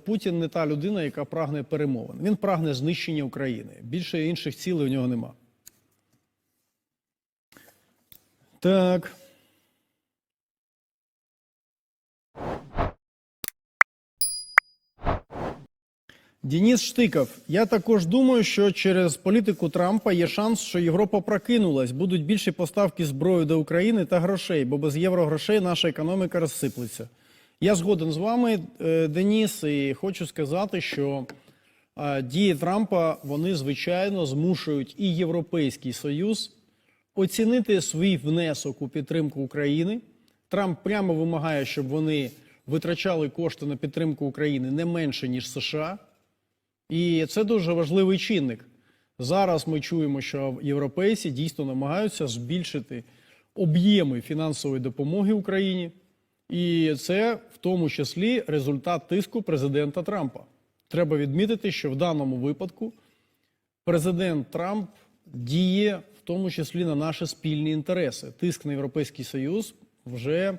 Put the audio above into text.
Путін не та людина, яка прагне перемовин. Він прагне знищення України. Більше інших цілей у нього нема. Так. Дініс Штиков. Я також думаю, що через політику Трампа є шанс, що Європа прокинулась, будуть більші поставки зброї до України та грошей, бо без єврогрошей наша економіка розсиплеться. Я згоден з вами, е, Деніс, і хочу сказати, що е, дії Трампа вони звичайно змушують і Європейський Союз оцінити свій внесок у підтримку України. Трамп прямо вимагає, щоб вони витрачали кошти на підтримку України не менше ніж США. І це дуже важливий чинник. Зараз ми чуємо, що європейці дійсно намагаються збільшити об'єми фінансової допомоги Україні. І це в тому числі результат тиску президента Трампа. Треба відмітити, що в даному випадку президент Трамп діє в тому числі на наші спільні інтереси. Тиск на Європейський Союз вже